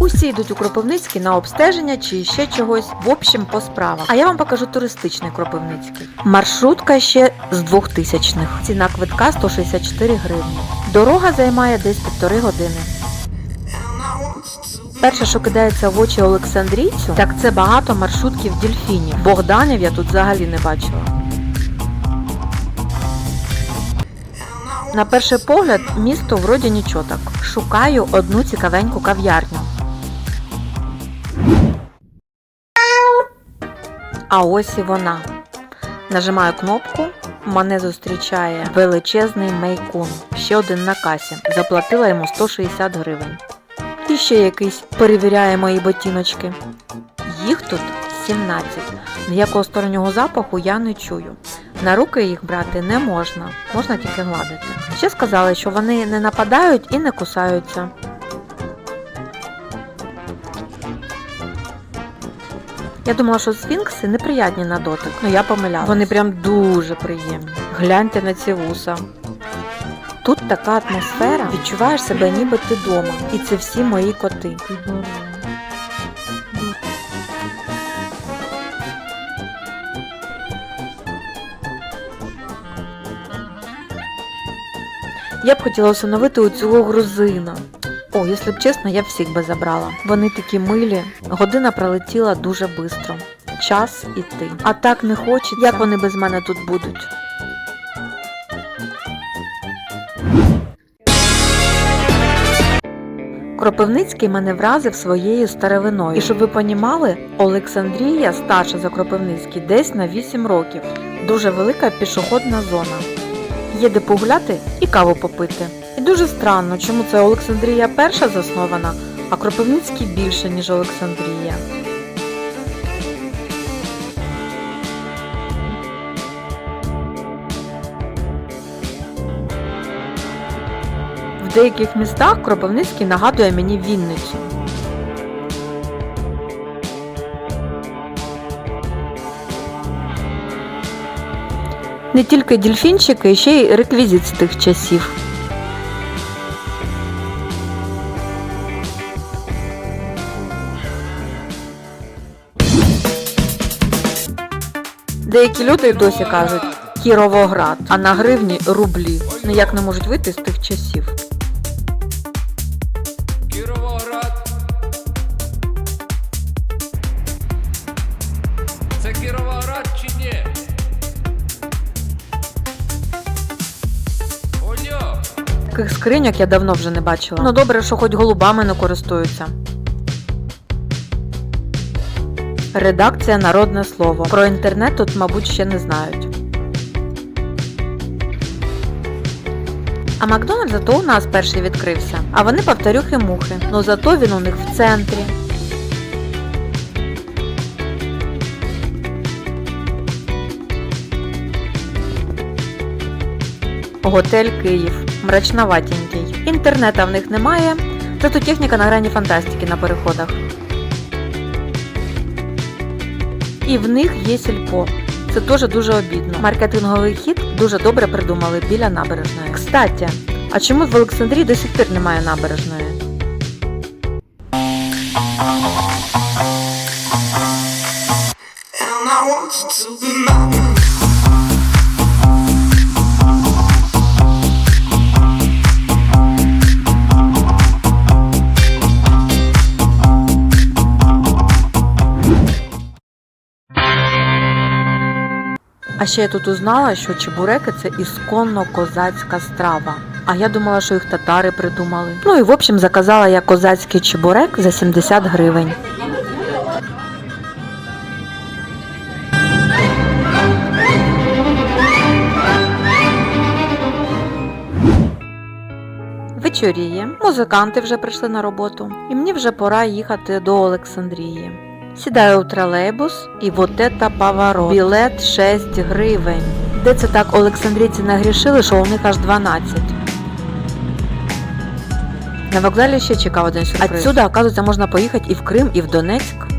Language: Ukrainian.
Усі йдуть у Кропивницький на обстеження чи ще чогось, в общем, по справах. А я вам покажу туристичний Кропивницький. Маршрутка ще з 2000-х. Ціна квитка 164 гривні. Дорога займає десь півтори години. Перше, що кидається в очі Олександрійцю, так це багато маршрутків дільфінів. Богданів я тут взагалі не бачила. На перший погляд, місто вроді нічого так. Шукаю одну цікавеньку кав'ярню. А ось і вона. Нажимаю кнопку. Мене зустрічає величезний мейкун. Ще один на касі. Заплатила йому 160 гривень. І ще якийсь перевіряє мої ботіночки. Їх тут 17. Ніякого стороннього запаху я не чую. На руки їх брати не можна, можна тільки гладити. Ще сказали, що вони не нападають і не кусаються. Я думала, що сфінкси неприятні на дотик, але я помилялась. Вони прям дуже приємні. Гляньте на ці вуса. Тут така атмосфера, відчуваєш себе ніби ти вдома. І це всі мої коти. Я б хотіла усиновити у цього грузина. О, якщо б чесно, я всіх би забрала. Вони такі милі. Година пролетіла дуже швидко. Час іти. А так не хочеться. Як вони без мене тут будуть? Кропивницький мене вразив своєю старовиною. І щоб ви понімали, Олександрія старша за Кропивницький десь на 8 років. Дуже велика пішохідна зона. Є де погуляти і каву попити. І дуже странно, чому це Олександрія перша заснована, а Кропивницький більше, ніж Олександрія. В деяких містах Кропивницький нагадує мені Вінницю. Не тільки дільфінчики, ще й реквізит з тих часів. Деякі люди досі кажуть Кіровоград, а на гривні рублі. Ніяк не можуть вийти з тих часів. Кіровоград. Це Кіровоград чи ні? Таких скриньок я давно вже не бачила. Ну добре, що хоч голубами не користуються. Редакція Народне слово. Про інтернет тут, мабуть, ще не знають. А Макдональдс зато у нас перший відкрився. А вони повторюхи-мухи. Ну зато він у них в центрі. Готель Київ. Мрачноватенький. Інтернета в них немає, зато техніка на грані фантастики на переходах. І в них є сільпо. Це теж дуже обідно. Маркетинговий хід дуже добре придумали біля набережної. Кстати, а чому в Олександрії до сих пір немає набережної? And I want you to be mine. А ще я тут узнала, що чебуреки це ісконно козацька страва. А я думала, що їх татари придумали. Ну і в общем заказала я козацький чебурек за 70 гривень. Вечоріє, музиканти вже прийшли на роботу, і мені вже пора їхати до Олександрії. Сідаю у тролейбус і вот это поворот. Білет 6 гривень. Де це так олександрійці нагрішили, що у них аж 12. На вокзалі ще чекав один сюрприз. Отсюда, оказується, можна поїхати і в Крим, і в Донецьк.